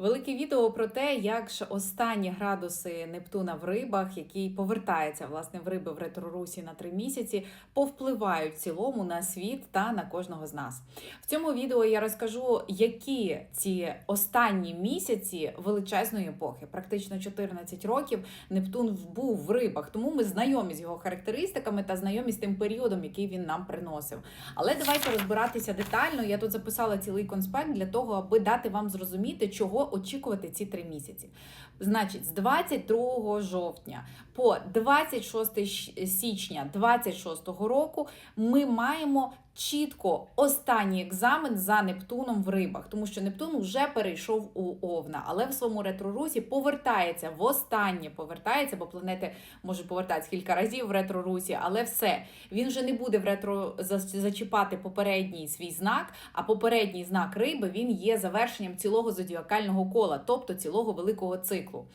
Велике відео про те, як ж останні градуси Нептуна в рибах, який повертається власне в риби в ретрорусі на три місяці, повпливають в цілому на світ та на кожного з нас. В цьому відео я розкажу, які ці останні місяці величезної епохи, практично 14 років, Нептун був в рибах. Тому ми знайомі з його характеристиками та знайомі з тим періодом, який він нам приносив. Але давайте розбиратися детально. Я тут записала цілий конспект для того, аби дати вам зрозуміти, чого очікувати ці три місяці. Значить, з 22 жовтня по 26 січня 26 року ми маємо чітко останній екзамен за Нептуном в рибах, тому що Нептун вже перейшов у Овна, але в своєму ретрорусі повертається востаннє повертається, бо планети можуть повертатися кілька разів в ретрорусі, але все він вже не буде в ретро зачіпати попередній свій знак. А попередній знак риби він є завершенням цілого зодіакального кола, тобто цілого великого циклу.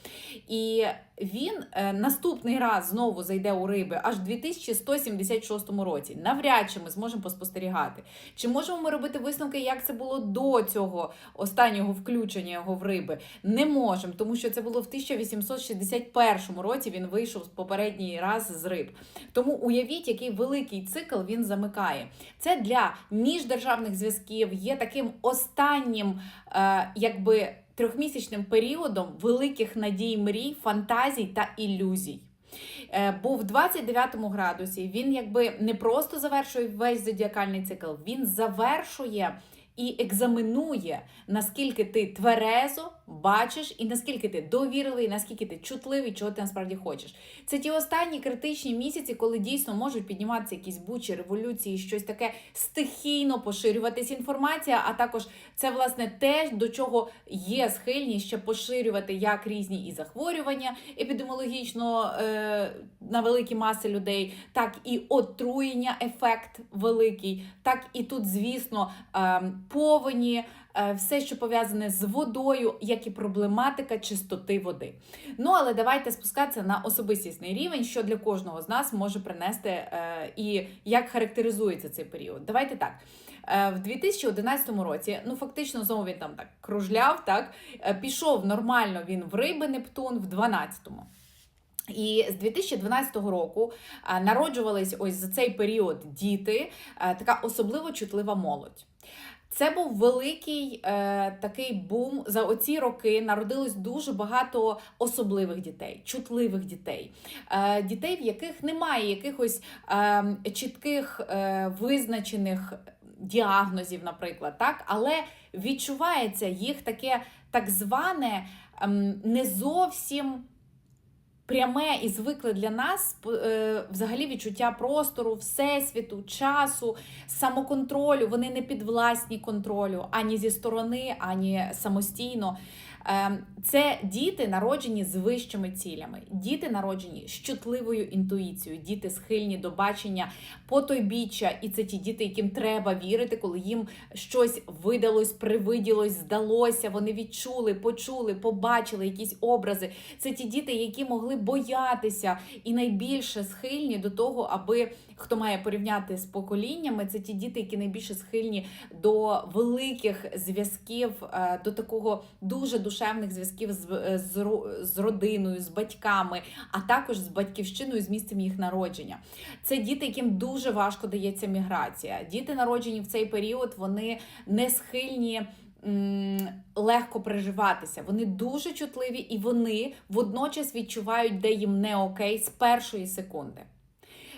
І він е, наступний раз знову зайде у риби аж в 2176 році. Навряд чи ми зможемо поспостерігати. Чи можемо ми робити висновки, як це було до цього останнього включення його в риби? Не можемо, тому що це було в 1861 році. Він вийшов попередній раз з риб. Тому уявіть, який великий цикл він замикає. Це для міждержавних зв'язків є таким останнім, е, якби трьохмісячним періодом великих надій, мрій, фантазій та ілюзій. Бо в 29 градусі. Він якби не просто завершує весь зодіакальний цикл, він завершує і екзаменує, наскільки ти тверезо бачиш, і наскільки ти довірливий, наскільки ти чутливий, чого ти насправді хочеш. Це ті останні критичні місяці, коли дійсно можуть підніматися якісь бучі, революції, щось таке стихійно поширюватись інформація. А також це власне те, до чого є схильність ще поширювати як різні і захворювання епідеміологічно е, на великі маси людей, так і отруєння, ефект великий, так і тут, звісно, е, повені. Е, Все, що пов'язане з водою, як і проблематика чистоти води. Ну, але давайте спускатися на особистісний рівень, що для кожного з нас може принести е, і як характеризується цей період. Давайте так. Е, В 2011 році, ну фактично, знову він там так кружляв, так пішов нормально він в риби Нептун в 12-му. І з 2012 року народжувались ось за цей період діти, така особливо чутлива молодь. Це був великий е, такий бум. За оці роки народилось дуже багато особливих дітей, чутливих дітей, е, дітей, в яких немає якихось е, чітких е, визначених діагнозів, наприклад, так, але відчувається їх таке так зване ем, не зовсім пряме і звикле для нас е, взагалі відчуття простору, всесвіту, часу, самоконтролю. Вони не підвласні контролю ані зі сторони, ані самостійно. Е, Це діти народжені з вищими цілями, діти народжені з чутливою інтуїцією, діти схильні до бачення потойбіччя, і це ті діти, яким треба вірити, коли їм щось видалось, привиділось, здалося. Вони відчули, почули, побачили якісь образи. Це ті діти, які могли боятися і найбільше схильні до того, аби хто має порівняти з поколіннями, це ті діти, які найбільше схильні до великих зв'язків, е, до такого дуже душевних зв'язків з, е, з, з родиною, з батьками, а також з батьківщиною, з місцем їх народження. Це діти, яким дуже важко дається міграція. Діти, народжені в цей період, вони не схильні. Легко переживатися, вони дуже чутливі і вони водночас відчувають, де їм не окей з першої секунди.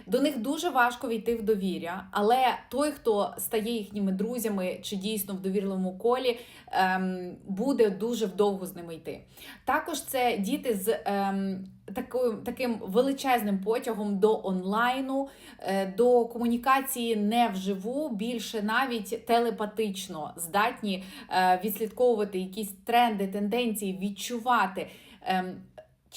До них дуже важко війти в довір'я, але той, хто стає їхніми друзями чи дійсно в довірливому колі, ем, буде дуже вдовго з ними йти. Також це діти з ем, такою, таким величезним потягом до онлайну, е, до комунікації не вживу, більше навіть телепатично здатні е, відслідковувати якісь тренди, тенденції, відчувати.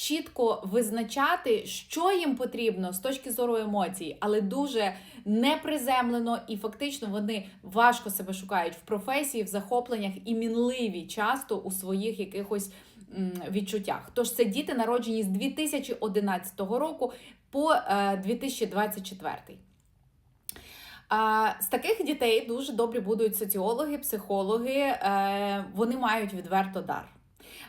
Чітко визначати, що їм потрібно з точки зору емоцій, але дуже неприземлено і фактично вони важко себе шукають в професії, в захопленнях і мінливі часто у своїх якихось відчуттях. Тож це діти народжені з 2011 року по е, 2024. З таких дітей дуже добре будуть соціологи, психологи. Е, вони мають відверто дар.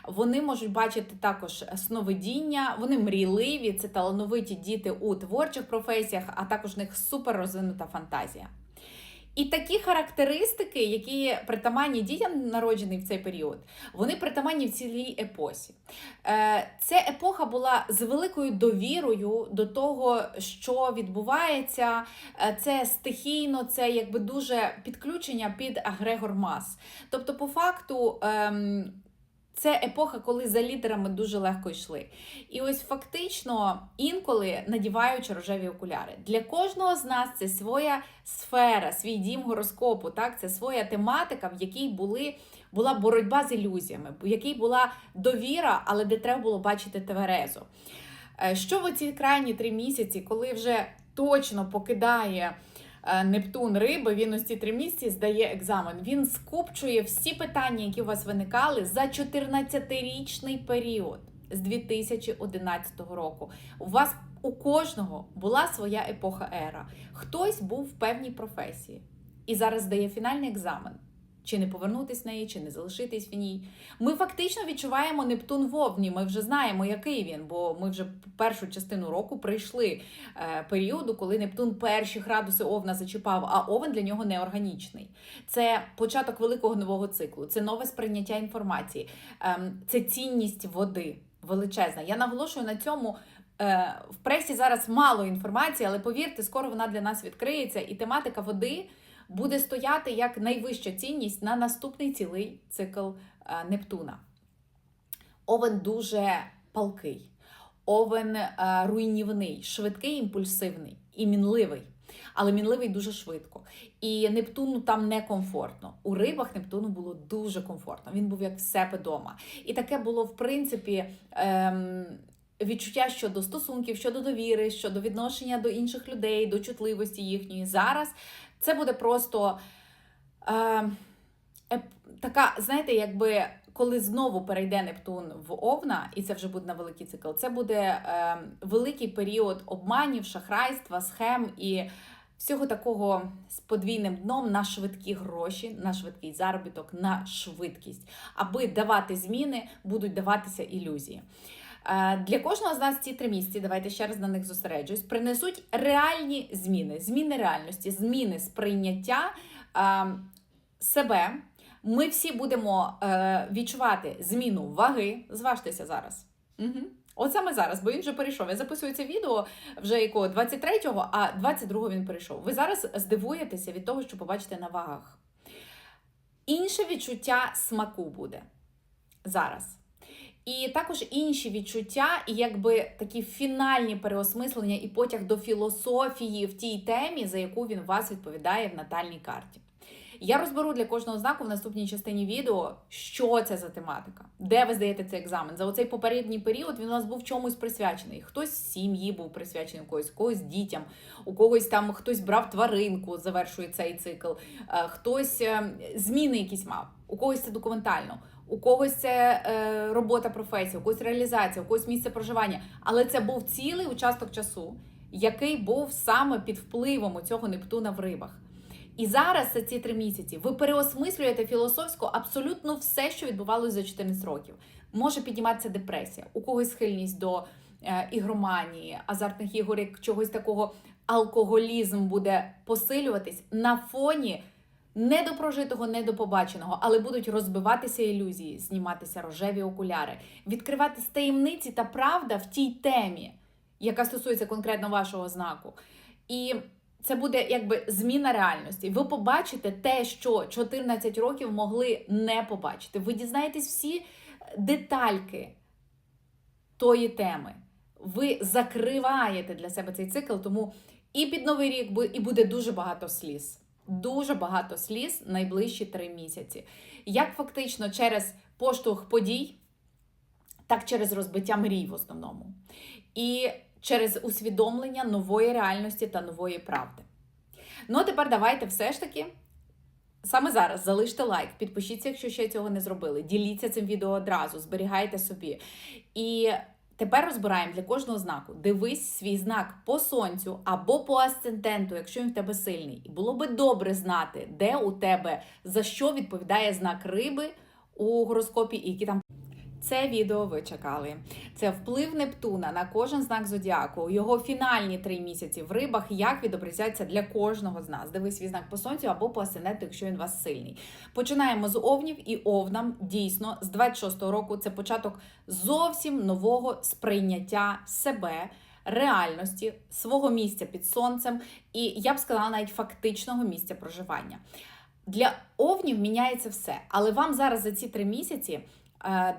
Вони можуть бачити також сновидіння, вони мрійливі, це талановиті діти у творчих професіях, а також в них супер розвинута фантазія. І такі характеристики, які притаманні дітям, народжені в цей період, вони притаманні в цілій епосі. Е, Ця епоха була з великою довірою до того, що відбувається. Е, Це стихійно, це якби дуже підключення під агрегор мас. Тобто, по факту. Це епоха, коли за літерами дуже легко йшли. І ось фактично інколи надіваючи рожеві окуляри. Для кожного з нас це своя сфера, свій дім гороскопу. Так, це своя тематика, в якій були. Була боротьба з ілюзіями, в якій була довіра, але де треба було бачити Теверезу. Е, Що в ці крайні три місяці, коли вже точно покидає Нептун риби, він ось ці три місяці здає екзамен. Він скупчує всі питання, які у вас виникали за 14-річний період з 2011 року. У вас у кожного була своя епоха ера. Хтось був в певній професії і зараз здає фінальний екзамен. Чи не повернутись в неї, чи не залишитись в ній. Ми фактично відчуваємо Нептун в Овні. Ми вже знаємо, який він, бо ми вже першу частину року прийшли е, періоду, коли Нептун перші градуси Овна зачіпав, а Овен для нього неорганічний. Це початок великого нового циклу, це нове сприйняття інформації, ем, це цінність води величезна. Я наголошую на цьому. Е, В пресі зараз мало інформації, але повірте, скоро вона для нас відкриється, і тематика води буде стояти як найвища цінність на наступний цілий цикл е, Нептуна. Овен дуже палкий, овен е, руйнівний, швидкий, імпульсивний і мінливий. Але мінливий дуже швидко. І Нептуну там некомфортно. У рибах Нептуну було дуже комфортно. Він був як в себе вдома. І таке було, в принципі, ем, відчуття щодо стосунків, щодо довіри, щодо відношення до інших людей, до чутливості їхньої. Зараз це буде просто е, еп, така, знаєте, якби коли знову перейде Нептун в Овна, і це вже буде на великий цикл, це буде е, великий період обманів, шахрайства, схем і всього такого з подвійним дном на швидкі гроші, на швидкий заробіток, на швидкість. Аби давати зміни, будуть даватися ілюзії. Е, Для кожного з нас ці три місяці, давайте ще раз на них зосереджусь, принесуть реальні зміни, зміни реальності, зміни сприйняття е, себе. Ми всі будемо е, відчувати зміну ваги. Зважтеся зараз. Угу. От саме зараз, бо він вже перейшов. Я записую це відео вже якого 23-го, а 22-го він перейшов. Ви зараз здивуєтеся від того, що побачите на вагах. Інше відчуття смаку буде зараз. І також інші відчуття, і якби такі фінальні переосмислення і потяг до філософії в тій темі, за яку він вас відповідає в натальній карті. Я розберу для кожного знаку в наступній частині відео, що це за тематика, де ви здаєте цей екзамен. За оцей попередній період він у нас був чомусь присвячений. Хтось сім'ї був присвячений когось, когось дітям, у когось там хтось брав тваринку, завершує цей цикл, е, хтось е, зміни якісь мав, у когось це документально. У когось це е, робота професія, у когось реалізація, у когось місце проживання. Але це був цілий участок часу, який був саме під впливом цього Нептуна в рибах. І зараз за ці три місяці ви переосмислюєте філософсько абсолютно все, що відбувалося за 14 років. Може підніматися депресія, у когось схильність до е, ігроманії, азартних ігор, як чогось такого алкоголізм буде посилюватись на фоні недопрожитого, недопобаченого, але будуть розбиватися ілюзії, зніматися рожеві окуляри, відкриватись таємниці та правда в тій темі, яка стосується конкретно вашого знаку. І це буде якби зміна реальності. Ви побачите те, що 14 років могли не побачити. Ви дізнаєтесь всі детальки тої теми. Ви закриваєте для себе цей цикл, тому і під новий рік і буде дуже багато сліз. Дуже багато сліз найближчі три місяці. Як фактично через поштовх подій, так через розбиття мрій в основному. І через усвідомлення нової реальності та нової правди. Ну, а тепер давайте все ж таки. Саме зараз залиште лайк, підпишіться, якщо ще цього не зробили. Діліться цим відео одразу, зберігайте собі. І тепер розбираємо для кожного знаку. Дивись свій знак по сонцю або по асценденту, якщо він в тебе сильний. І було би добре знати, де у тебе за що відповідає знак риби у гороскопі, і які там Це відео ви чекали. Це вплив Нептуна на кожен знак зодіаку, його фінальні три місяці в рибах, як відобразяться для кожного з нас. Дивись свій знак по сонцю або по асценденту, якщо він у вас сильний. Починаємо з овнів і овнам. Дійсно, з 26-го року це початок зовсім нового сприйняття себе. Реальності свого місця під сонцем, і я б сказала навіть фактичного місця проживання. Для овнів міняється все, але вам зараз за ці три місяці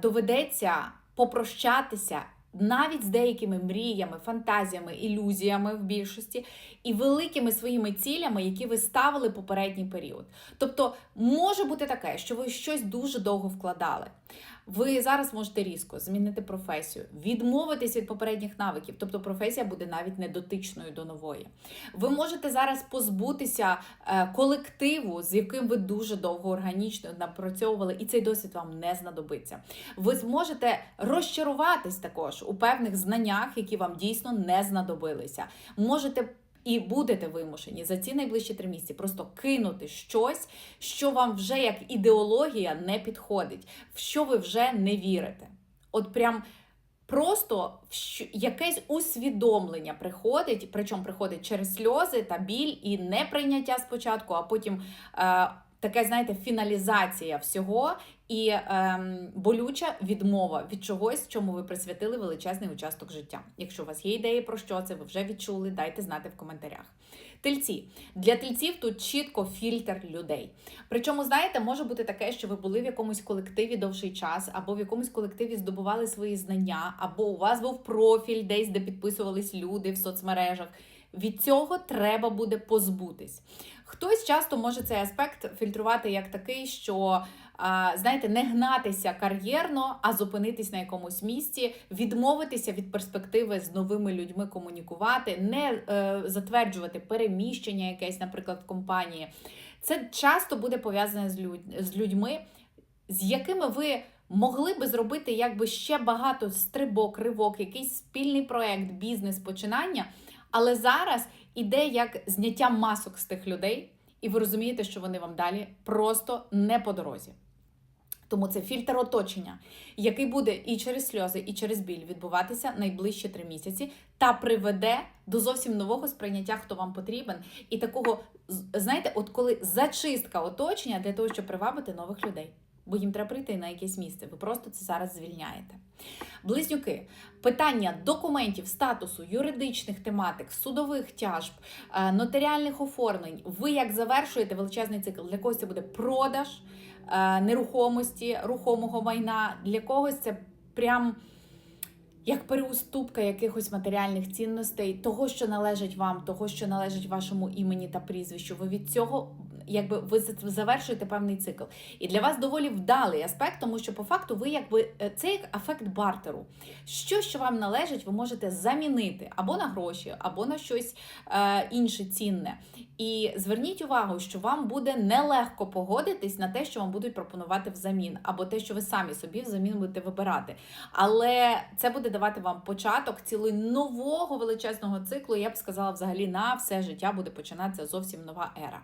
доведеться попрощатися навіть з деякими мріями, фантазіями, ілюзіями в більшості і великими своїми цілями, які ви ставили попередній період. Тобто може бути таке, що ви щось дуже довго вкладали. Ви зараз можете різко змінити професію, відмовитись від попередніх навиків, тобто професія буде навіть недотичною до нової. Ви можете зараз позбутися е, колективу, з яким ви дуже довго органічно напрацьовували, і цей досвід вам не знадобиться. Ви зможете розчаруватись також у певних знаннях, які вам дійсно не знадобилися. Можете і будете вимушені за ці найближчі три місяці просто кинути щось, що вам вже як ідеологія не підходить, в що ви вже не вірите. От прям просто якесь усвідомлення приходить, причому приходить через сльози та біль і неприйняття спочатку, а потім. Е, Таке, знаєте, фіналізація всього і ем, болюча відмова від чогось, чому ви присвятили величезний участок життя. Якщо у вас є ідеї про що це, ви вже відчули, дайте знати в коментарях. Тельці для тельців тут чітко фільтр людей. Причому, знаєте, може бути таке, що ви були в якомусь колективі довший час, або в якомусь колективі здобували свої знання, або у вас був профіль десь, де підписувались люди в соцмережах. Від цього треба буде позбутись. Хтось часто може цей аспект фільтрувати як такий, що знаєте, не гнатися кар'єрно, а зупинитись на якомусь місці, відмовитися від перспективи з новими людьми комунікувати, не е, затверджувати переміщення якесь, наприклад, в компанії. Це часто буде пов'язане з, людь, з людьми, з якими ви. Могли би зробити якби ще багато стрибок, ривок, якийсь спільний проект, бізнес, починання. Але зараз іде як зняття масок з тих людей, і ви розумієте, що вони вам далі просто не по дорозі. Тому це фільтр оточення, який буде і через сльози, і через біль відбуватися найближчі три місяці, та приведе до зовсім нового сприйняття, хто вам потрібен, і такого, знаєте, от коли зачистка оточення для того, щоб привабити нових людей. Бо їм треба прийти на якесь місце. Ви просто це зараз звільняєте. Близнюки, питання документів, статусу, юридичних тематик, судових тяжб, е, нотаріальних оформлень. Ви як завершуєте величезний цикл? Для когось це буде продаж нерухомості, рухомого майна, для когось це прям. Як переуступка якихось матеріальних цінностей, того, що належить вам, того, що належить вашому імені та прізвищу, ви від цього якби ви завершуєте певний цикл. І для вас доволі вдалий аспект, тому що по факту ви якби е, це як ефект бартеру. Що, що вам належить, ви можете замінити або на гроші, або на щось е, інше цінне. І зверніть увагу, що вам буде нелегко погодитись на те, що вам будуть пропонувати взамін, або те, що ви самі собі взамін будете вибирати. Але це буде давати вам початок цілий нового величезного циклу. Я б сказала, взагалі на все життя буде починатися зовсім нова ера.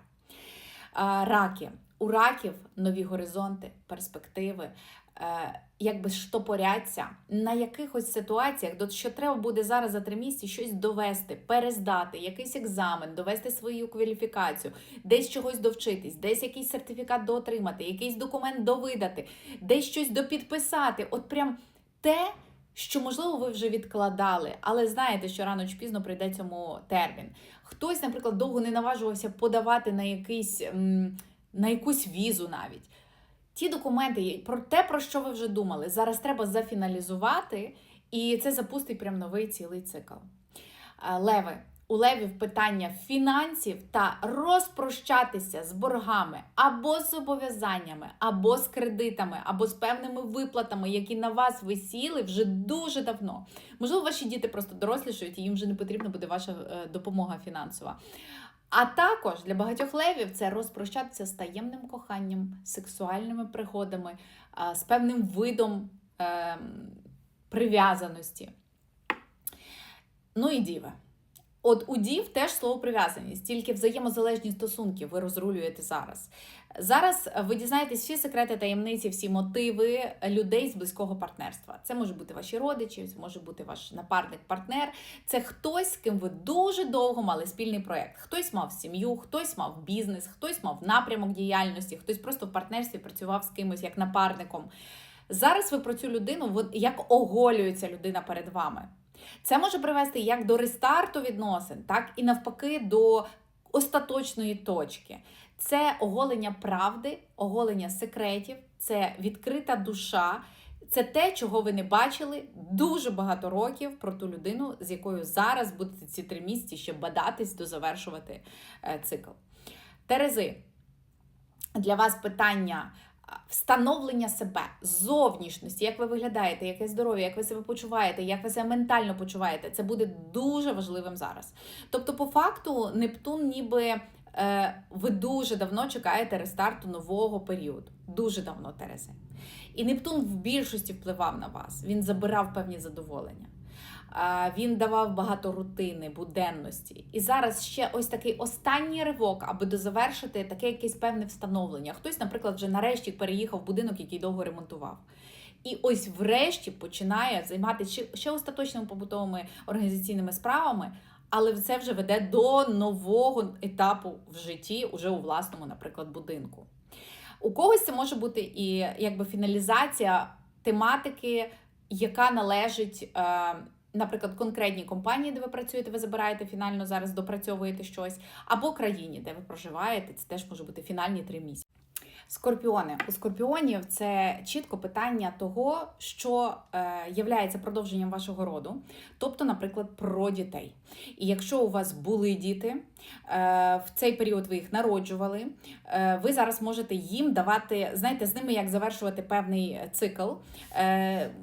Раки. У раків нові горизонти, перспективи, е, якби штопоряться на якихось ситуаціях, до що треба буде зараз за три місяці щось довести, перездати, якийсь екзамен, довести свою кваліфікацію, десь чогось довчитись, десь якийсь сертифікат доотримати, якийсь документ довидати, десь щось допідписати. От прям те, що можливо ви вже відкладали, але знаєте, що рано чи пізно прийде цьому термін. Хтось, наприклад, довго не наважувався подавати на якийсь на якусь візу навіть. Ті документи, про те, про що ви вже думали, зараз треба зафіналізувати, і це запустить прям новий цілий цикл. Е, Леви. У левів питання фінансів та розпрощатися з боргами або з зобов'язаннями, або з кредитами, або з певними виплатами, які на вас висіли вже дуже давно. Можливо, ваші діти просто дорослішають, і їм вже не потрібна буде ваша е, допомога фінансова. А також для багатьох левів це розпрощатися з таємним коханням, сексуальними пригодами, з певним видом ем, прив'язаності. Ну і діви. От у дів теж слово прив'язаність, тільки взаємозалежні стосунки ви розрулюєте зараз. Зараз ви дізнаєтесь всі секрети таємниці, всі мотиви людей з близького партнерства. Це може бути ваші родичі, це може бути ваш напарник, партнер. Це хтось, з ким ви дуже довго мали спільний проєкт. Хтось мав сім'ю, хтось мав бізнес, хтось мав напрямок діяльності, хтось просто в партнерстві працював з кимось як напарником. Зараз ви про цю людину, як оголюється людина перед вами. Це може привести як до рестарту відносин, так і навпаки до остаточної точки. Це оголення правди, оголення секретів, це відкрита душа. Це те, чого ви не бачили дуже багато років про ту людину, з якою зараз будете ці три місяці ще бадатись дозавершувати е, цикл. Терези, для вас питання встановлення себе, зовнішності, як ви виглядаєте, яке здоров'я, як ви себе почуваєте, як ви себе ментально почуваєте, це буде дуже важливим зараз. Тобто, по факту, Нептун, ніби е, ви дуже давно чекаєте рестарту нового періоду. Дуже давно, Терези. І Нептун в більшості впливав на вас. Він забирав певні задоволення. Він давав багато рутини, буденності. І зараз ще ось такий останній ривок, аби дозавершити таке якесь певне встановлення. Хтось, наприклад, вже нарешті переїхав в будинок, який довго ремонтував. І ось врешті починає займатися ще, ще остаточними побутовими організаційними справами, але це вже веде до нового етапу в житті, уже у власному, наприклад, будинку. У когось це може бути і якби фіналізація тематики, яка належить, е, наприклад, конкретній компанії, де ви працюєте, ви забираєте фінально зараз, допрацьовуєте щось, або країні, де ви проживаєте. Це теж може бути фінальні три місяці. Скорпіони у скорпіонів це чітко питання того, що е, являється продовженням вашого роду, тобто, наприклад, про дітей. І якщо у вас були діти, е, в цей період ви їх народжували, е, ви зараз можете їм давати, знаєте, з ними як завершувати певний цикл,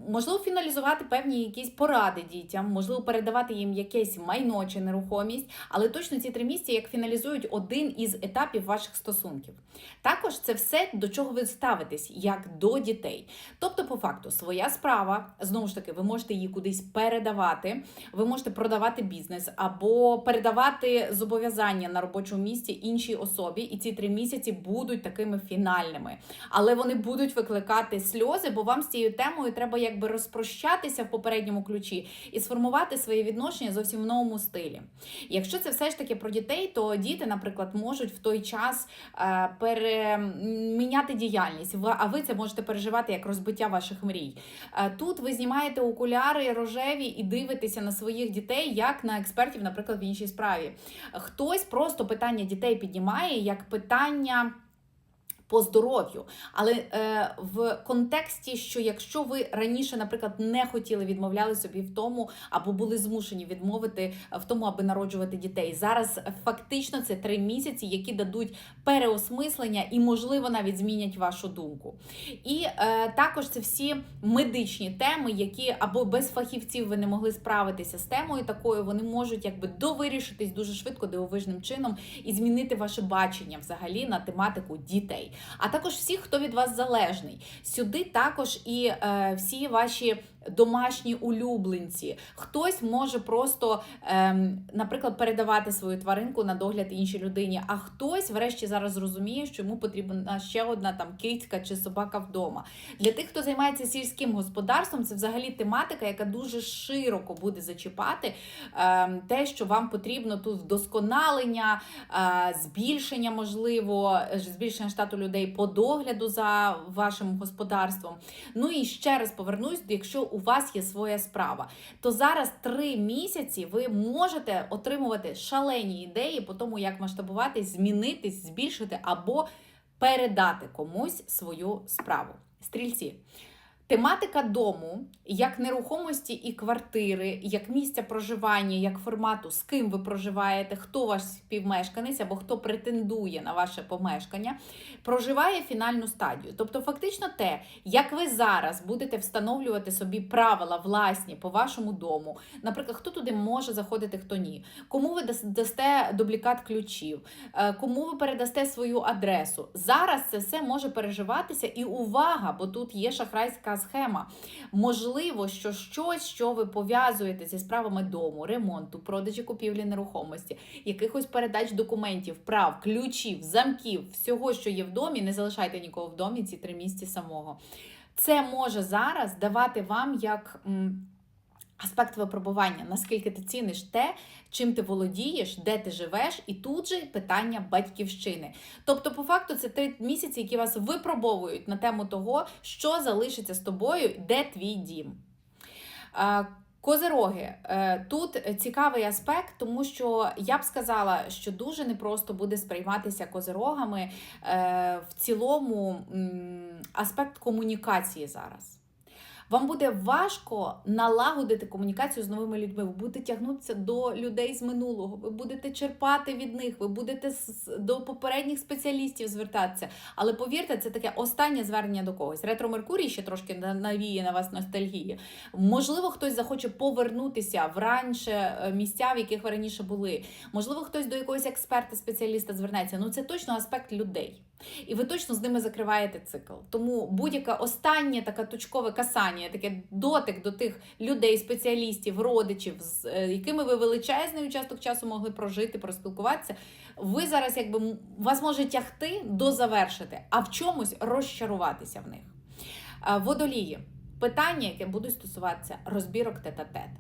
можливо, фіналізувати певні якісь поради дітям, можливо, передавати їм якесь майно чи нерухомість, але точно ці три місяці як фіналізують один із етапів ваших стосунків. Також це все до чого ви ставитесь, як до дітей. Тобто, по факту, своя справа, знову ж таки, ви можете її кудись передавати, ви можете продавати бізнес або передавати зобов'язання на робочому місці іншій особі, і ці три місяці будуть такими фінальними. Але вони будуть викликати сльози, бо вам з цією темою треба якби розпрощатися в попередньому ключі і сформувати свої відношення зовсім в новому стилі. Якщо це все ж таки про дітей, то діти, наприклад, можуть в той час е, переміняти діяльність, а ви це можете переживати як розбиття ваших мрій. Е, Тут ви знімаєте окуляри рожеві і дивитеся на своїх дітей як на експертів, наприклад, в іншій справі. Хтось просто питання дітей піднімає як питання. По здоров'ю, але е, в контексті, що якщо ви раніше, наприклад, не хотіли відмовляли собі в тому, або були змушені відмовити в тому, аби народжувати дітей, зараз е, фактично це три місяці, які дадуть переосмислення і, можливо, навіть змінять вашу думку. І е, також це всі медичні теми, які або без фахівців ви не могли справитися з темою такою, вони можуть якби довирішитись дуже швидко, дивовижним чином і змінити ваше бачення взагалі на тематику дітей. А також всіх, хто від вас залежний. Сюди також і е, всі ваші. Домашні улюбленці, хтось може просто, ем, наприклад, передавати свою тваринку на догляд іншій людині, а хтось, врешті, зараз зрозуміє, що йому потрібна ще одна там кицька чи собака вдома. Для тих, хто займається сільським господарством, це взагалі тематика, яка дуже широко буде зачіпати ем, те, що вам потрібно тут вдосконалення, е, збільшення, можливо, е, збільшення штату людей по догляду за вашим господарством. Ну і ще раз повернусь, якщо у вас є своя справа, то зараз три місяці ви можете отримувати шалені ідеї по тому, як масштабуватись, змінитись, збільшити або передати комусь свою справу. Стрільці. Тематика дому, як нерухомості і квартири, як місця проживання, як формату, з ким ви проживаєте, хто ваш співмешканець або хто претендує на ваше помешкання, проживає фінальну стадію. Тобто, фактично, те, як ви зараз будете встановлювати собі правила власні по вашому дому, наприклад, хто туди може заходити, хто ні, кому ви дасте дублікат ключів, е, кому ви передасте свою адресу. Зараз це все може переживатися і увага, бо тут є шахрайська схема. Можливо, що щось, що ви пов'язуєте зі справами дому, ремонту, продажі купівлі нерухомості, якихось передач документів, прав, ключів, замків, всього, що є в домі, не залишайте нікого в домі ці три місяці самого. Це може зараз давати вам як. Аспект випробування, наскільки ти ціниш те, чим ти володієш, де ти живеш, і тут же питання батьківщини. Тобто, по факту, це три місяці, які вас випробовують на тему того, що залишиться з тобою, де твій дім. Козероги, е, тут цікавий аспект, тому що я б сказала, що дуже непросто буде сприйматися козерогами е, в цілому аспект комунікації зараз. Вам буде важко налагодити комунікацію з новими людьми. Ви будете тягнутися до людей з минулого, ви будете черпати від них, ви будете до попередніх спеціалістів звертатися. Але повірте, це таке останнє звернення до когось. Ретро Меркурій ще трошки на- навіє на вас ностальгії. Можливо, хтось захоче повернутися в раніше е, місця, в яких ви раніше були. Можливо, хтось до якогось експерта, спеціаліста звернеться. Ну це точно аспект людей. І ви точно з ними закриваєте цикл. Тому будь-яке останнє таке точкове касання, таке дотик до тих людей, спеціалістів, родичів, з е, якими ви величезний участок часу могли прожити, проспілкуватися. Ви зараз, якби вас може тягти до завершити, а в чомусь розчаруватися в них. Водолії. Питання, яке будуть стосуватися розбірок тет-а-тет.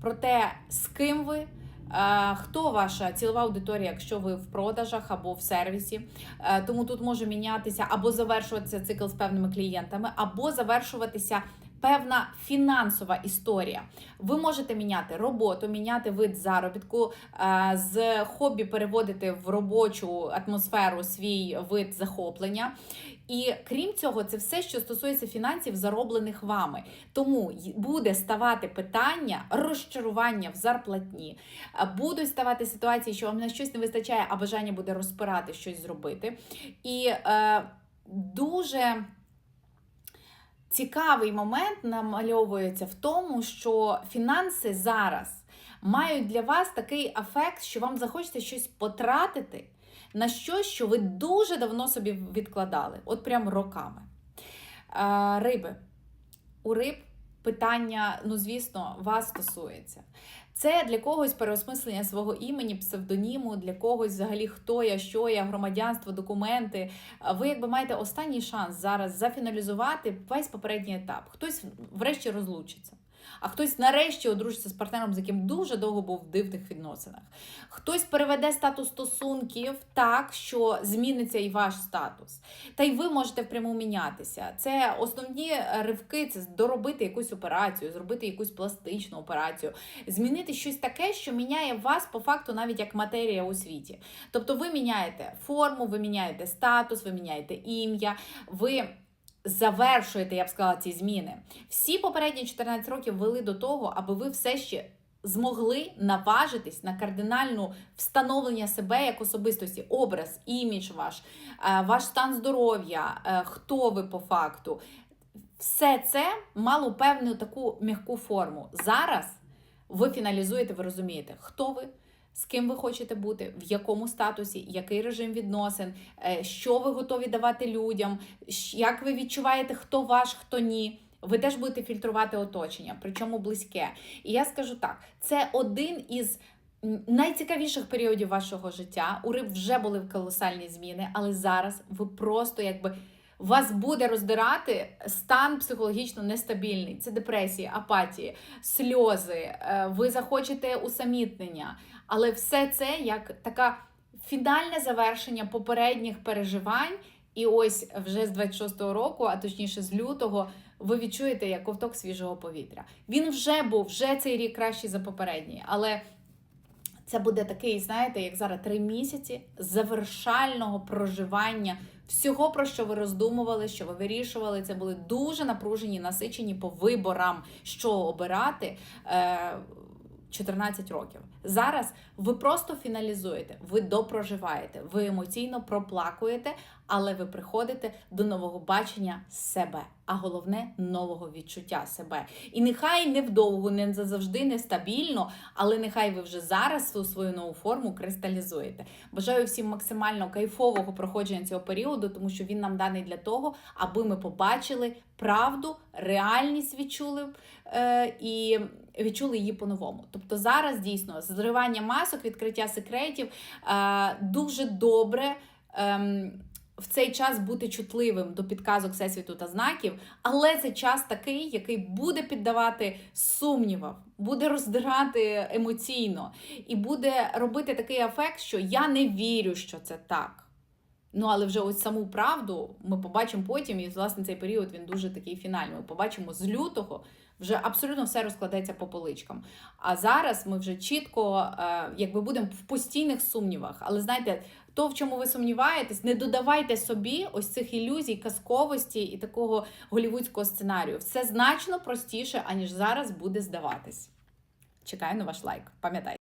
Про те, з ким ви, хто ваша цілова аудиторія, якщо ви в продажах або в сервісі. Е, Тому тут може мінятися або завершуватися цикл з певними клієнтами, або завершуватися. Певна фінансова історія. Ви можете міняти роботу, міняти вид заробітку, е, з хобі переводити в робочу атмосферу свій вид захоплення. І крім цього, це все, що стосується фінансів, зароблених вами. Тому буде ставати питання розчарування в зарплатні, будуть ставати ситуації, що вам на щось не вистачає, а бажання буде розпирати щось зробити. І е, дуже цікавий момент намальовується в тому, що фінанси зараз мають для вас такий ефект, що вам захочеться щось потратити на щось, що ви дуже давно собі відкладали, от прям роками. Е, риби. У риб питання, ну звісно, вас стосується. Це для когось переосмислення свого імені, псевдоніму, для когось взагалі хто я, що я, громадянство, документи. Ви якби маєте останній шанс зараз зафіналізувати весь попередній етап. Хтось врешті розлучиться. А хтось нарешті одружиться з партнером, з яким дуже довго був в дивних відносинах. Хтось переведе статус стосунків так, що зміниться і ваш статус. Та й ви можете впряму мінятися. Це основні ривки, це доробити якусь операцію, зробити якусь пластичну операцію, змінити щось таке, що міняє вас по факту навіть як матерія у світі. Тобто ви міняєте форму, ви міняєте статус, ви міняєте ім'я, ви. Завершуєте, я б сказала, ці зміни. Всі попередні 14 років вели до того, аби ви все ще змогли наважитись на кардинальну встановлення себе як особистості, образ, імідж ваш, е, ваш стан здоров'я, е, хто ви по факту. Все це мало певну таку м'яку форму. Зараз ви фіналізуєте, ви розумієте, хто ви. З ким ви хочете бути, в якому статусі, який режим відносин, е, що ви готові давати людям, як ви відчуваєте, хто ваш, хто ні. Ви теж будете фільтрувати оточення, причому близьке. І я скажу так: це один із найцікавіших періодів вашого життя. У риб вже були колосальні зміни, але зараз ви просто якби. Вас буде роздирати стан психологічно нестабільний. Це депресії, апатії, сльози. е, Ви захочете усамітнення. Але все це як така фінальне завершення попередніх переживань. І ось вже з 26-го року, а точніше з лютого, ви відчуєте як ковток свіжого повітря. Він вже був, вже цей рік кращий за попередній, але це буде такий, знаєте, як зараз три місяці завершального проживання всього, про що ви роздумували, що ви вирішували. Це були дуже напружені, насичені по виборам, що обирати. Е, 14 років. Зараз ви просто фіналізуєте, ви допроживаєте, ви емоційно проплакуєте, але ви приходите до нового бачення себе, а головне нового відчуття себе. І нехай невдовго, не завжди нестабільно, але нехай ви вже зараз ту свою нову форму кристалізуєте. Бажаю всім максимально кайфового проходження цього періоду, тому що він нам даний для того, аби ми побачили правду, реальність відчули і відчули її по-новому. Тобто зараз дійсно зривання масок, відкриття секретів е, дуже добре. Ем, в цей час бути чутливим до підказок всесвіту та знаків, але це час такий, який буде піддавати сумнівам, буде роздирати емоційно і буде робити такий ефект, що я не вірю, що це так. Ну, але вже ось саму правду ми побачимо потім, і власне цей період він дуже такий фінальний. Ми побачимо з лютого вже абсолютно все розкладеться по поличкам. А зараз ми вже чітко, е, якби будемо в постійних сумнівах. Але знаєте, то, в чому ви сумніваєтесь, не додавайте собі ось цих ілюзій, казковості і такого голівудського сценарію. Все значно простіше, аніж зараз буде здаватись. Чекаю на ваш лайк. Пам'ятайте.